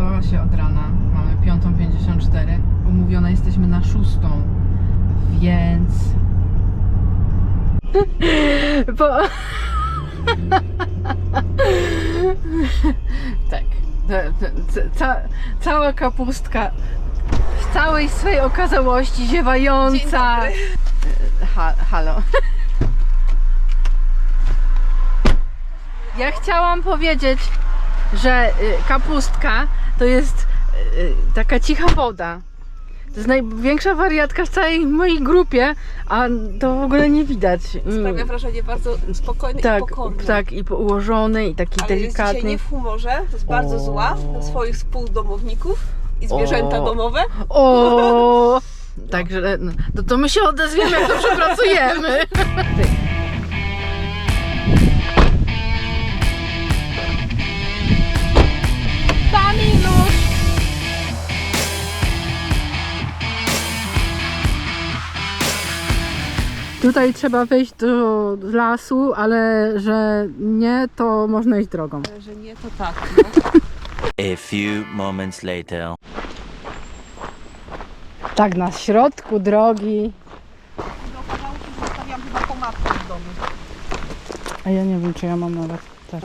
Przygotowała się od rana. Mamy 5.54. Umówione jesteśmy na szóstą. Więc... Bo... tak. Ca, cała kapustka w całej swej okazałości ziewająca. Ha, halo. Ja chciałam powiedzieć, że y, kapustka to jest y, y, taka cicha woda. To jest największa wariatka w całej mojej grupie, a to w ogóle nie widać. Mm, Sprawia wrażenie bardzo spokojny tak, i pokorny. tak, i ułożony, i taki Ale jest dzisiaj delikatny. nie w humorze, to jest bardzo O. zła na swoich współdomowników i zwierzęta O. domowe. O! Także no, to, to my się odezwiemy, jak to przepracujemy. Tutaj trzeba wejść do lasu, ale że nie, to można iść drogą. Że nie, to tak. No. A few moments later. Tak, na środku drogi. Okazało się, że zostawiam chyba pomadkę w domu. A ja nie wiem, czy ja mam nawet też.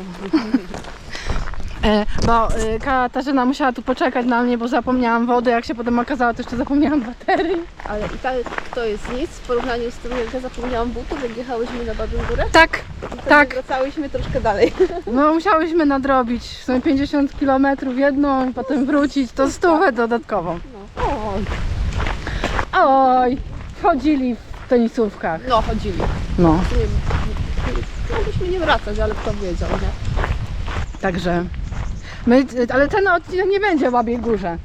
E, bo e, Katarzyna musiała tu poczekać na mnie, bo zapomniałam wody. Jak się potem okazało, to jeszcze zapomniałam baterii. Ale i tak to jest nic w porównaniu z tym, jak ja zapomniałam butów, jak jechałyśmy na Babin Górę. Tak, tak. Wracałyśmy troszkę dalej. No musiałyśmy nadrobić sumie 50 km jedną i potem wrócić. To stówę dodatkową. No. O, Oj, wchodzili w tenisówkach. no chodzili. No, mogliśmy nie wracać, ale kto wiedział, nie? także my, ale ten odcinek nie będzie o Babiej Górze.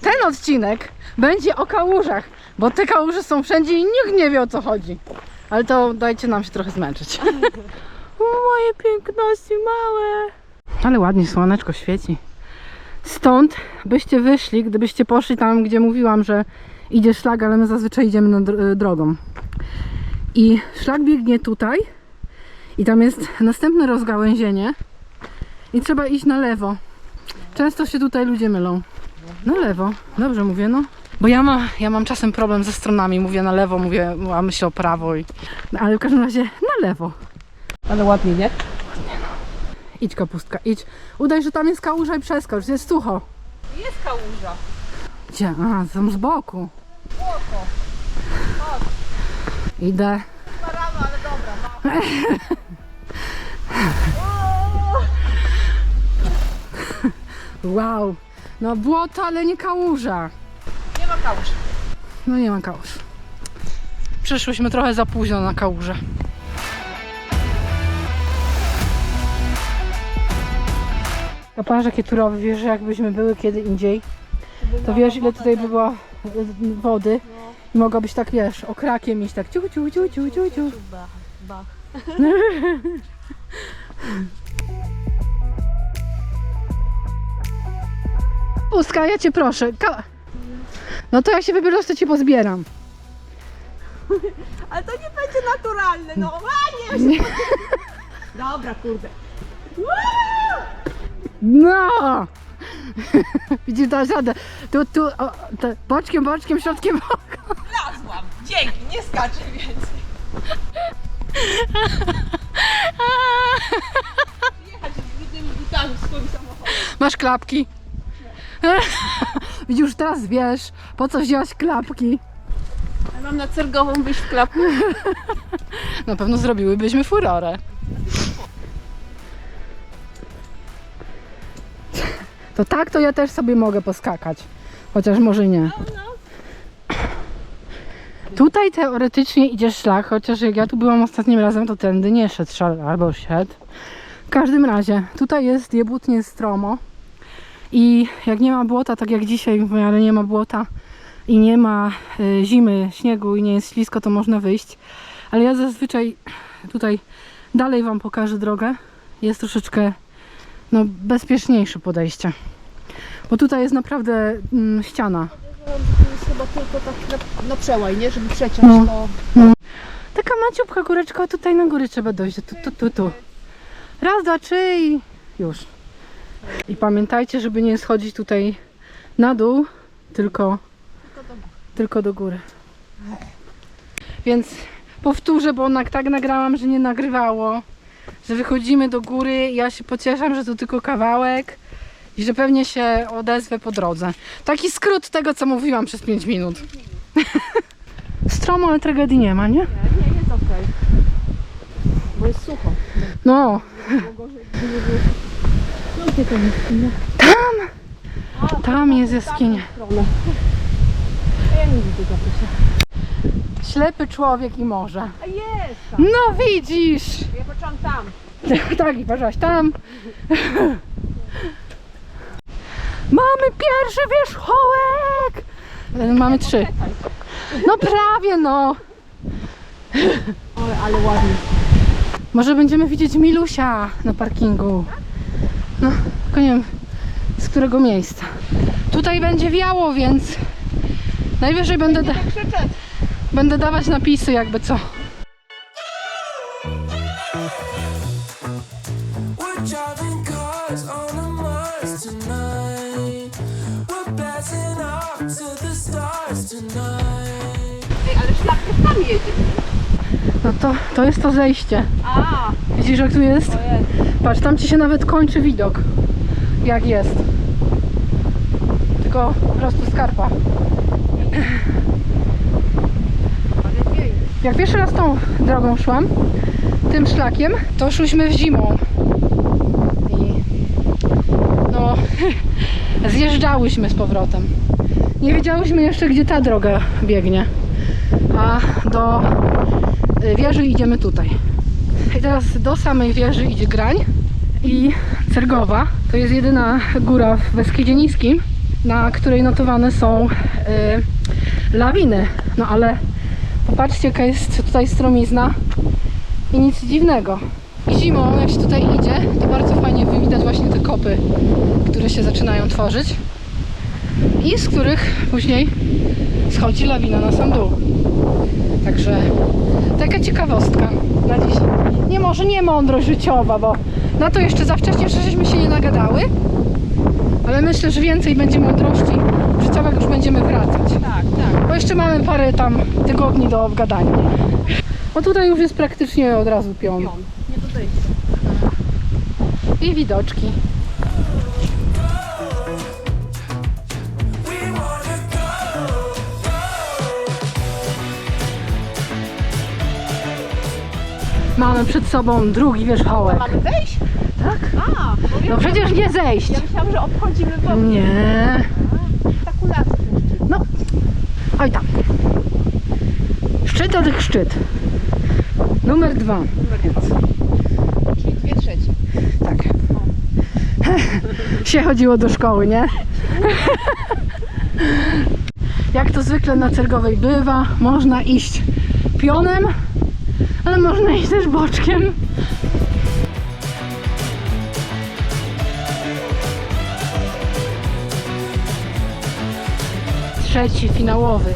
Ten odcinek będzie o kałużach, bo te kałuże są wszędzie i nikt nie wie o co chodzi. Ale to dajcie nam się trochę zmęczyć. Moje piękności małe. Ale ładnie słoneczko świeci. Stąd byście wyszli, gdybyście poszli tam, gdzie mówiłam, że idzie szlak, ale my zazwyczaj idziemy na dr- drogą. I szlak biegnie tutaj i tam jest następne rozgałęzienie i trzeba iść na lewo. Często się tutaj ludzie mylą. Na lewo. Dobrze mówię, no. Bo ja, ma, ja mam czasem problem ze stronami. Mówię na lewo, mówię, a myślę o prawo. I... no, Ale w każdym razie na lewo. Ale ładnie, nie? Idź kapustka, idź. Udaj, że tam jest kałuża i przeskocz. Jest sucho. Jest kałuża. Gdzie? A, są z boku. Spoko. Idę. Rano, ale dobra. Wow. No błoto, ale nie kałuża. Nie ma kałuż. No nie ma kałuż. Przyszłyśmy trochę za późno na kałużę. A patrz jakie turowe, wiesz, jakbyśmy były kiedy indziej, to wiesz ile tutaj by było y, wody i mogłabyś tak, wiesz, okrakiem iść tak ciu, ciu, ciu, ciu, ciu, ciu. Bach, bach. Pustka, ja cię proszę. Ka- no to jak się wybierasz, to cię pozbieram. Ale to nie będzie naturalne, no. A, nie, Dobra, kurde. No! Widzisz, dasz radę. Tu, tu, o, te, boczkiem, boczkiem, środkiem oka. Wlazłam. Dzięki, nie skaczę więcej. Jechać z brudnymi butami w swoim samochodzie. Masz klapki. Już teraz wiesz, po co wzięłaś klapki. Ja mam na cergową wyjść w klapku. Na pewno zrobiłybyśmy furorę. To tak, to ja też sobie mogę poskakać. Chociaż może nie. Tutaj teoretycznie idzie szlak, chociaż jak ja tu byłam ostatnim razem, to tędy nie szedł szlak, albo szedł. W każdym razie, tutaj jest jebutnie stromo i jak nie ma błota, tak jak dzisiaj, ale nie ma błota i nie ma y, zimy, śniegu i nie jest ślisko, to można wyjść. Ale ja zazwyczaj tutaj dalej Wam pokażę drogę. Jest troszeczkę no, bezpieczniejsze podejście. Bo tutaj jest naprawdę mm, ściana. To jest chyba tylko tak na, na przełaj, nie? Żeby przeciąć No. to. Taka maciupka góreczka, a tutaj na górę trzeba dojść. Tu, tu, tu, tu. Raz, dwa, trzy i już. I pamiętajcie, żeby nie schodzić tutaj na dół, tylko, tylko do góry. Więc powtórzę, bo na- tak nagrałam, że nie nagrywało, że wychodzimy do góry. Ja się pocieszam, że to tylko kawałek i że pewnie się odezwę po drodze. Taki skrót tego, co mówiłam przez 5 minut. Stromo, ale tragedii nie ma, nie? Nie, nie, jest okej. Bo jest sucho. No, No gdzie to jest? tam, tam jest jaskinia. Ja nie widzę Gabrysia. Ślepy człowiek i morze. A jest tam. No widzisz! Ja poczułam tam. Tak, i patrzałaś tam. Mamy pierwszy wierzchołek! E, Mamy trzy. No prawie no. Ale ładnie. Może będziemy widzieć Milusia na parkingu. No, tylko nie wiem z którego miejsca. Tutaj będzie wiało, więc najwyżej będę, da- będę dawać napisy jakby co. Ej, ale szlak to tam jedzie. No to, to jest to zejście. A, Widzisz jak tu jest? to jest. Patrz, tam ci się nawet kończy widok. Jak jest. Tylko po prostu skarpa. Ale. Jak pierwszy raz tą drogą szłam, tym szlakiem, to szłyśmy w zimą. I no, zjeżdżałyśmy z powrotem. Nie wiedziałyśmy jeszcze, gdzie ta droga biegnie. A do wieży idziemy tutaj. I teraz do samej wieży idzie Grań i Cergowa. To jest jedyna góra w Beskidzie Niskim, na której notowane są y, lawiny. No ale Popatrzcie, jaka jest tutaj stromizna i nic dziwnego. I zimą, jak się tutaj idzie, to bardzo fajnie widać właśnie te kopy, które się zaczynają tworzyć i z których później schodzi lawina na sam dół. Także taka ciekawostka na dziś. Nie może nie mądrość życiowa, bo na to jeszcze za wcześnie żeśmy się nie nagadały, ale myślę, że więcej będzie mądrości życiowych już będziemy wracać. Tak, tak. Bo jeszcze mamy parę tam tygodni do obgadania. O tutaj już jest praktycznie od razu pion. Pion. Nie do dojścia. I widoczki. Mamy przed sobą drugi wierzchołek. Mamy wejść? Tak? A, No przecież nie zejść. ja myślałam, że obchodzimy w ogóle. Nie. Tak kulacki. No. Oj tam. Szczyt od szczyt. Numer dwa. Więc Czyli dwie trzecie. tak. się chodziło do szkoły, nie? Jak to zwykle na Cergowej bywa, można iść pionem, ale można iść też boczkiem. Trzeci finałowy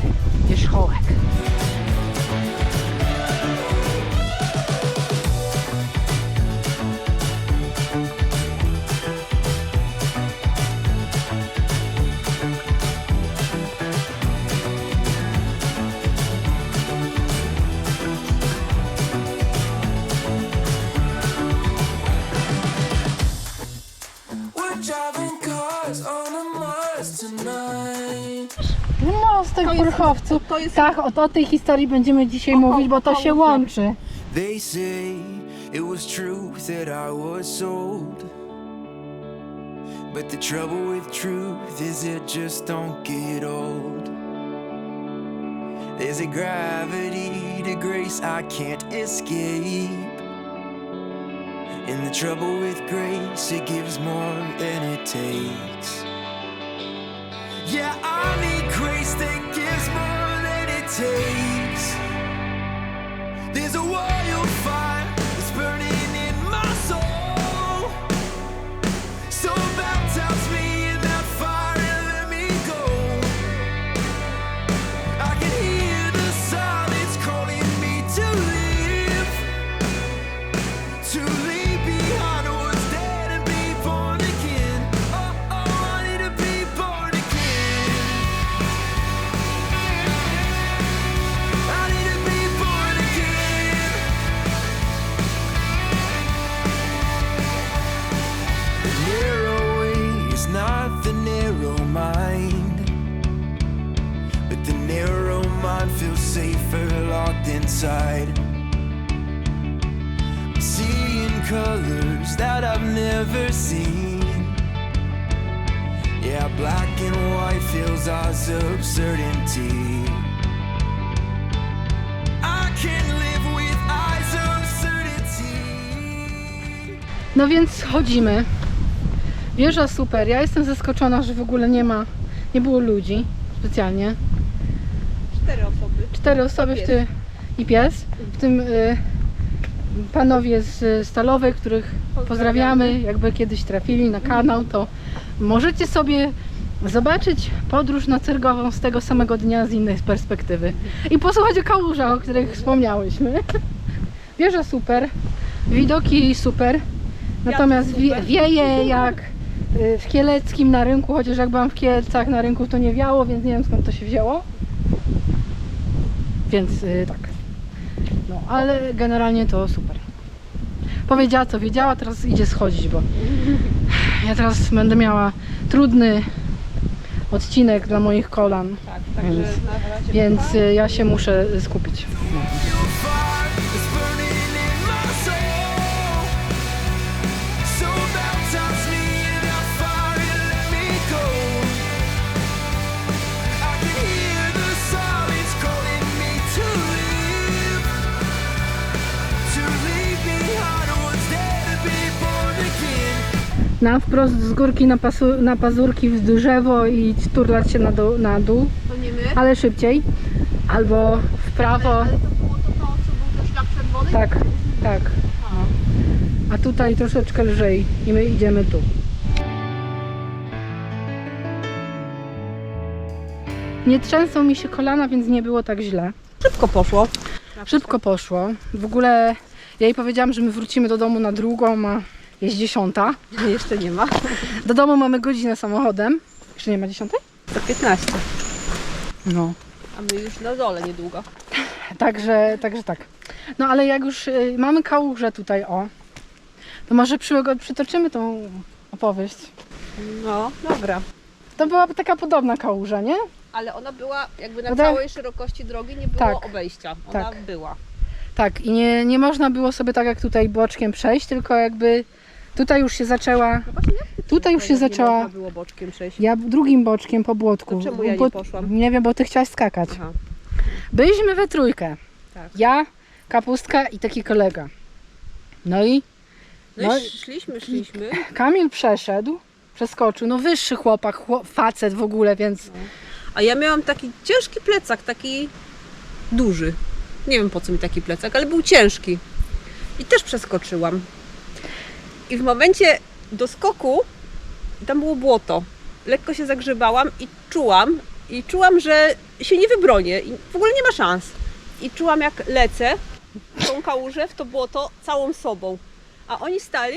Mostek. To jest Tak, o, o tej historii będziemy dzisiaj mówić, bo to się łączy. They say it was truth that I was sold. But the trouble with truth is it just don't get old. There's a gravity to grace I can't escape. And the trouble with grace, it gives more than it takes. Yeah, I need grace that gives more take inside. I'm seeing colors that I've never seen. Yeah, black and white feels as absurdity. I can live with eyes of certainty. No więc chodzimy. Wieża super. Ja jestem zaskoczona, że w ogóle nie ma, nie było ludzi specjalnie. Cztery osoby. Cztery osoby w tym i pies, w tym y, panowie z Stalowej, których pozdrawiamy. Jakby kiedyś trafili na kanał, to możecie sobie zobaczyć podróż na Cyrgową z tego samego dnia z innej perspektywy i posłuchać o kałużach, o których wspomniałyśmy. Wieża super, widoki super, natomiast wie, wieje jak y, w Kieleckim na rynku, chociaż jak byłam w Kielcach na rynku to nie wiało, więc nie wiem skąd to się wzięło. Więc y, tak. No, ale generalnie to super. Powiedziała co wiedziała, teraz idzie schodzić, bo ja teraz będę miała trudny odcinek dla moich kolan, Tak, także Więc- więc y, ja się muszę skupić. Again. Na wprost z górki na, pasu, na pazurki w drzewo i turlać się na dół, na dół, To nie my. ale szybciej. Albo w prawo. Ale to było to, to co był to szlak czerwony? Tak, tak. A tutaj troszeczkę lżej i my idziemy tu. Nie trzęsą mi się kolana, więc nie było tak źle. Szybko poszło. Szybko poszło. W ogóle ja jej powiedziałam, że my wrócimy do domu na drugą, a jest dziesiąta. Jeszcze nie ma. Do domu mamy godzinę samochodem. Jeszcze nie ma dziesiątej? To 15. No. A my już na dole niedługo. Także, także tak. No ale jak już y, mamy kałużę tutaj, o, to może przy, przytoczymy tą opowieść. No, dobra. To była taka podobna kałuża, nie? Ale ona była jakby na całej szerokości drogi nie było Tak. obejścia. Ona Tak. była. Tak, i nie, nie można było sobie tak jak tutaj boczkiem przejść, tylko jakby tutaj już się zaczęła, No tutaj już się zaczęła, Nie można było boczkiem przejść. ja drugim boczkiem po błotku. To czemu ja nie poszłam? Nie wiem, bo ty chciałaś skakać. Aha. Byliśmy we trójkę. Tak. Ja, kapustka i taki kolega. No i No, No i szliśmy, szliśmy. Kamil przeszedł, przeskoczył, no wyższy chłopak, chłop, facet w ogóle, więc A ja miałam taki ciężki plecak, taki duży. Nie wiem po co mi taki plecak, ale był ciężki. I też przeskoczyłam. I w momencie do skoku tam było błoto. Lekko się zagrzebałam i czułam, i czułam, że się nie wybronię i w ogóle nie ma szans. I czułam jak lecę tą kałużę, w to błoto całą sobą. A oni stali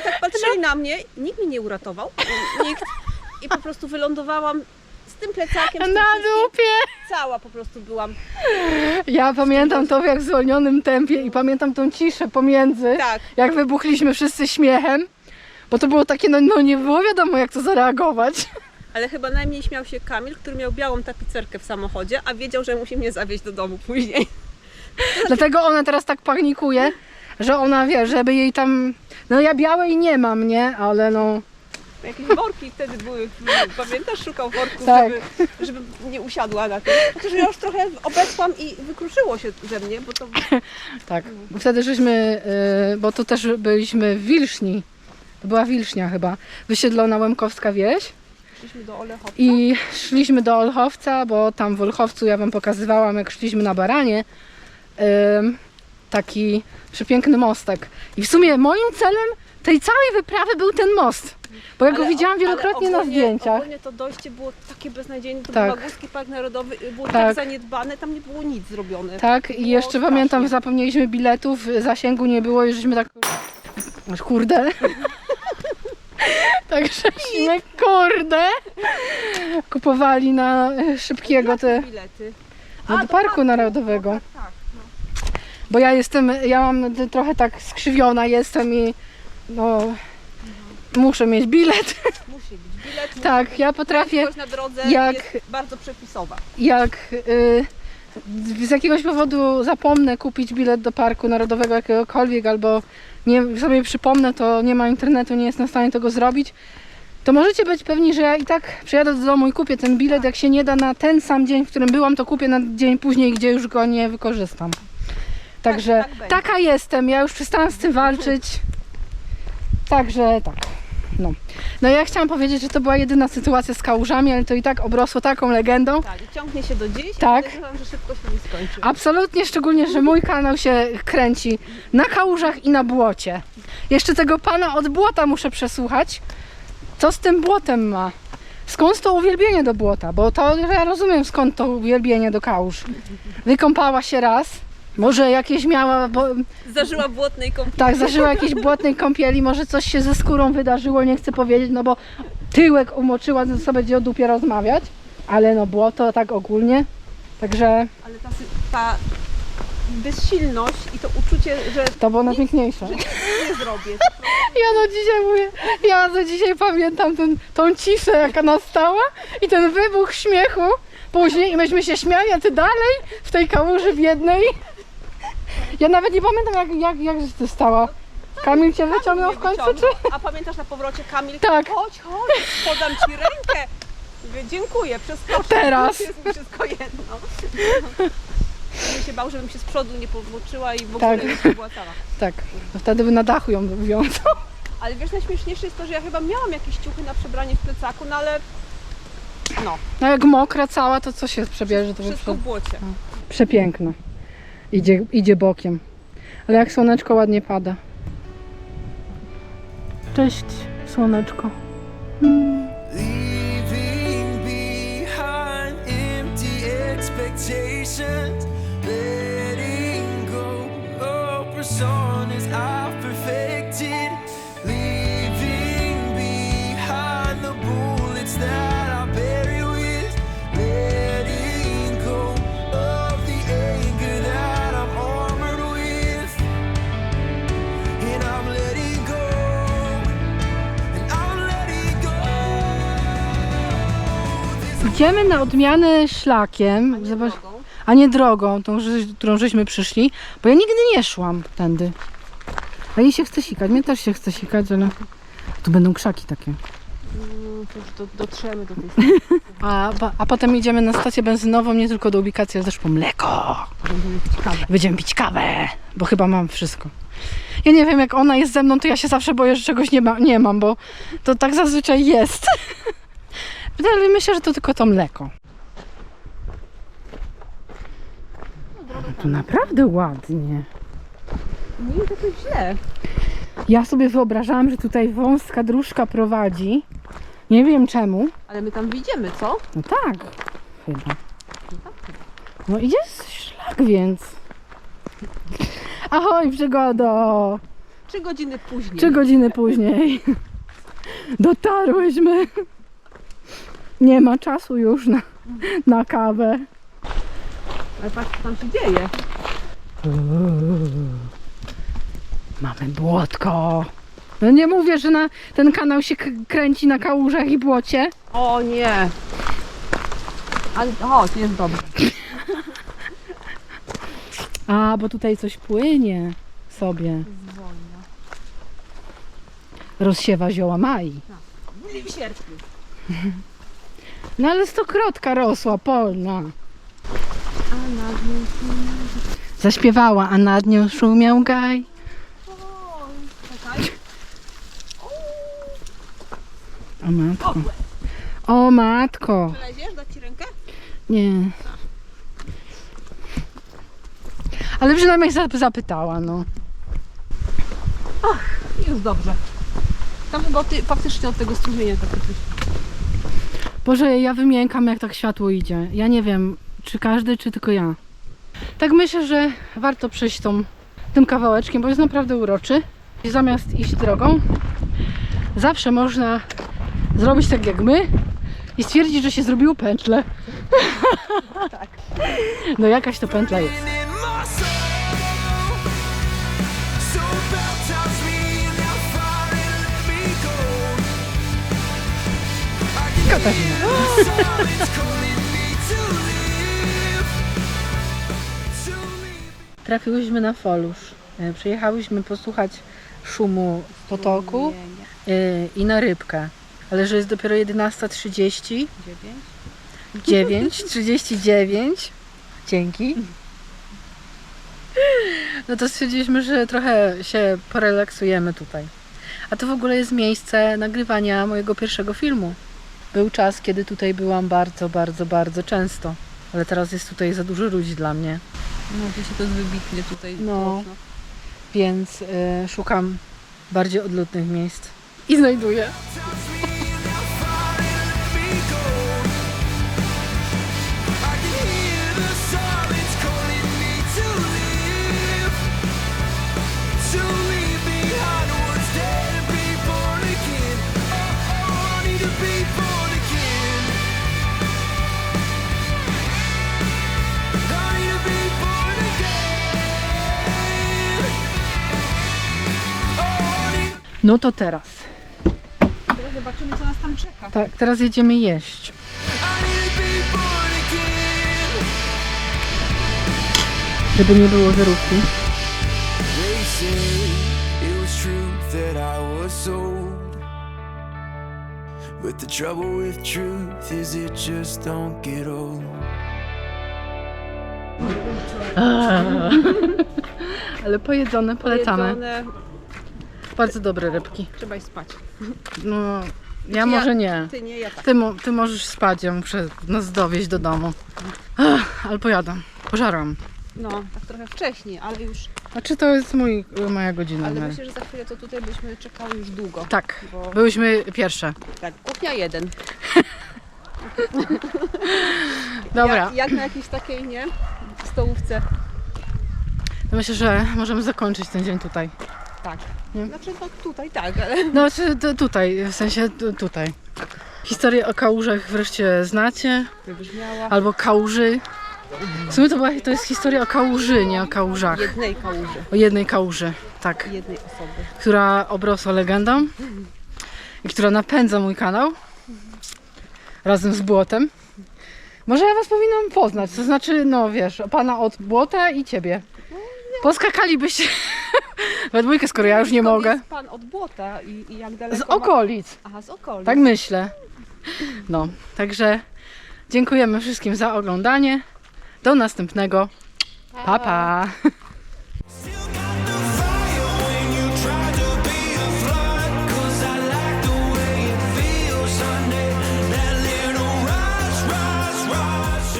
i tak patrzyli na mnie, nikt mnie nie uratował, nikt. I po prostu wylądowałam tym plecakiem, z tym na wszystkim. dupie. Cała po prostu byłam. Ja pamiętam to w jak zwolnionym tempie i pamiętam tą ciszę pomiędzy, Tak. jak wybuchliśmy wszyscy śmiechem, bo to było takie, no, no nie było wiadomo jak to zareagować. Ale chyba najmniej śmiał się Kamil, który miał białą tapicerkę w samochodzie, a wiedział, że musi mnie zawieźć do domu później. Dlatego ona teraz tak panikuje, że ona wie, żeby jej tam, no ja białej nie mam, nie, ale no, Jakieś worki wtedy były, pamiętasz? Szukał worków, Tak. żeby, żeby nie usiadła na tym. Chociaż ja już trochę obecłam i wykruszyło się ze mnie, bo to tak. Wtedy żeśmy, y, bo to też byliśmy w Wilszni, to była Wilsznia chyba, wysiedlona Łemkowska wieś. szliśmy do Olechowca. I szliśmy do Olchowca, bo tam w Olchowcu ja Wam pokazywałam, jak szliśmy na Baranie. Taki przepiękny mostek. I w sumie moim celem tej całej wyprawy był ten most. Bo ja go Ale- widziałam wielokrotnie na ogólnie- zdjęciach. Ogólnie to dojście było takie beznadziejne, to Tak. był Górski Park Narodowy, było Tak. tak zaniedbane, tam nie było nic zrobione. Tak, i jeszcze strasznie. pamiętam, zapomnieliśmy biletów, zasięgu nie było i żeśmy tak. Kurde. Także żeśmy, kurde, kupowali na e, szybkiego te. bilety. No, do parku narodowego. Tak, tak. Bo ja jestem, ja mam trochę tak skrzywiona jestem i no muszę mieć bilet. Musi być bilet. Tak, ja potrafię na drodze jak- jest bardzo przepisowa. jak y, z jakiegoś powodu zapomnę kupić bilet do parku narodowego jakiegokolwiek, albo nie, sobie przypomnę, to nie ma internetu, nie jestem w stanie tego zrobić, to możecie być pewni, że ja i tak przyjadę do domu i kupię ten bilet. Jak się nie da na ten sam dzień, w którym byłam, to kupię na dzień później, gdzie już go nie wykorzystam. Także tak będzie. taka jestem, ja już przestałam z tym walczyć. Także tak. No. no ja chciałam powiedzieć, że to była jedyna sytuacja z kałużami, ale to i tak obrosło taką legendą. Tak, i ciągnie się do dziś. Tak. I że szybko się nie skończy. Absolutnie, szczególnie, że mój kanał się kręci na kałużach i na błocie. Jeszcze tego pana od błota muszę przesłuchać. Co z tym błotem ma? Skąd to uwielbienie do błota? Bo to ja rozumiem skąd to uwielbienie do kałuż. Wykąpała się raz. Może jakieś miała, bo, Zażyła błotnej kąpieli. tak, zażyła jakiejś błotnej kąpieli, może coś się ze skórą wydarzyło, nie chcę powiedzieć, no bo tyłek umoczyła, ze sobą będzie o dupie rozmawiać, ale no błoto tak ogólnie, także Ale ta, ta bezsilność i to uczucie, że to było najpiękniejsze. nie zrobię. Ja no dzisiaj mówię, ja do dzisiaj pamiętam ten, tą ciszę jaka nastała i ten wybuch śmiechu później i myśmy się śmiali, a ty dalej w tej kałuży biednej. Ja nawet nie pamiętam jak, jak, jak to stało. Kamil cię wyciągnął w końcu, czy? A pamiętasz na powrocie Kamil? Tak. Chodź, chodź, podam ci rękę. Mówię, dziękuję, przeskoczę. Teraz. Jest mi wszystko jedno. Ja się bał, żebym się z przodu nie powłóczyła i w Tak. ogóle nie była cała. Tak, no wtedy by na dachu ją wiązał. Ale wiesz, najśmieszniejsze jest to, że ja chyba miałam jakieś ciuchy na przebranie w plecaku, no ale no, No jak mokra cała, to co się przebierze, to by wszystko w błocie. przepiękno. Idzie, idzie bokiem. Ale jak słoneczko ładnie pada. Cześć, słoneczko. Leaving Idziemy na odmianę szlakiem, zobacz, a nie drogą, tą, którą żeśmy przyszli, bo ja nigdy nie szłam tędy. A jej się chce sikać, mnie też się chce sikać, ale tu będą krzaki takie. No, to już do, dotrzemy do tej A, a potem idziemy na stację benzynową, nie tylko do ubikacji, ale też po mleko. Będziemy pić kawę. Będziemy pić kawę, bo chyba mam wszystko. Ja nie wiem, jak ona jest ze mną, to ja się zawsze boję, że czegoś nie, ma, nie mam, bo to tak zazwyczaj jest. Ale myślę, że to tylko to mleko. Tu naprawdę ładnie. Nie jest jakoś źle. Ja sobie wyobrażałam, że tutaj wąska dróżka prowadzi. Nie wiem czemu. Ale my tam wyjdziemy, co? No tak, chyba. No idzie szlak więc. Ahoj, przygodo! Trzy godziny później. Trzy godziny później dotarłyśmy. Nie ma czasu już na, na kawę. Ale patrz, co tam się dzieje. Mamy błotko. No nie mówię, że na ten kanał się k- kręci na kałużach i błocie. O nie. Ale chodź, jest dobrze. A, bo tutaj coś płynie sobie. Rozsiewa zioła Mai. Byli w sierpniu. No ale stokrotka rosła polna. Zaśpiewała, a nad nią szumiał gaj. Czekaj. O matko. O matko. Leziesz, dać ci rękę? Nie. Ale przynajmniej zap- zapytała, no. Jest dobrze. Tam chyba ty faktycznie od tego strumienia tak coś. Boże, ja wymiękam jak tak światło idzie. Ja nie wiem, czy każdy, czy tylko ja. Tak myślę, że warto przejść tą, tym kawałeczkiem, bo jest naprawdę uroczy. I zamiast iść drogą, zawsze można zrobić tak jak my i stwierdzić, że się zrobiło pętlę. No jakaś to pętla jest. Live. trafiłyśmy na Folusz. E, Przyjechałyśmy posłuchać szumu potoku e, i na rybkę. Ale że jest dopiero 11.30, 9.39. Dzięki. No to stwierdziliśmy, że trochę się porelaksujemy tutaj. A to w ogóle jest miejsce nagrywania mojego pierwszego filmu. Był czas, kiedy tutaj byłam bardzo, bardzo, bardzo często. Ale teraz jest tutaj za dużo ludzi dla mnie. No to się to wybitnie tutaj No. mocno. Więc y, szukam bardziej odludnych miejsc. I znajduję. No to teraz. Teraz zobaczymy, co nas tam czeka. Tak, teraz jedziemy jeść. Żeby nie było zerówki. But the trouble with truth is it just don't get old. Ale pojedzone, polecamy. Jedzone, Bardzo dobre rybki. Trzeba iść spać. No, ja może nie. Ty nie, ja tak. Ty, mo- ty możesz spać, ja muszę nas dowieźć do domu. Ach, ale pojadę. Pożarłam. No, tak trochę wcześniej, ale już. Znaczy to jest mój, moja godzina. Ale myślę, że za chwilę to tutaj byśmy czekały już długo. Tak, Bo byłyśmy pierwsze. tak, kuchnia jeden. Dobra, Jak, jak na jakiejś takiej, nie? Stołówce. to myślę, że możemy zakończyć ten dzień tutaj. Tak. Nie? Znaczy no tutaj tak, ale No, czy tu- tutaj, w sensie tu, tutaj. Historię o kałużach wreszcie znacie, wybrzmiała albo kałuży. W sumie to, była, to jest historia o kałuży, nie o kałużach. jednej kałuży, O jednej kałuży, tak. jednej osoby. która obrosła legendą i która napędza mój kanał razem z błotem. Może ja was powinnam poznać, to znaczy, no wiesz, pana od błota i ciebie. Poskakalibyście we dwójkę, skoro ja już nie Skąd mogę. jest pan od błota i, i jak daleko Z ma- okolic, Aha, z okolic. tak myślę. No, także dziękujemy wszystkim za oglądanie. Do następnego. Pa, pa. Still got the fire when you try to be a flood. 'Cause I like the way it feels Sunday. That little rush, rush, rush.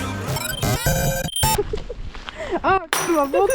A, kurwa.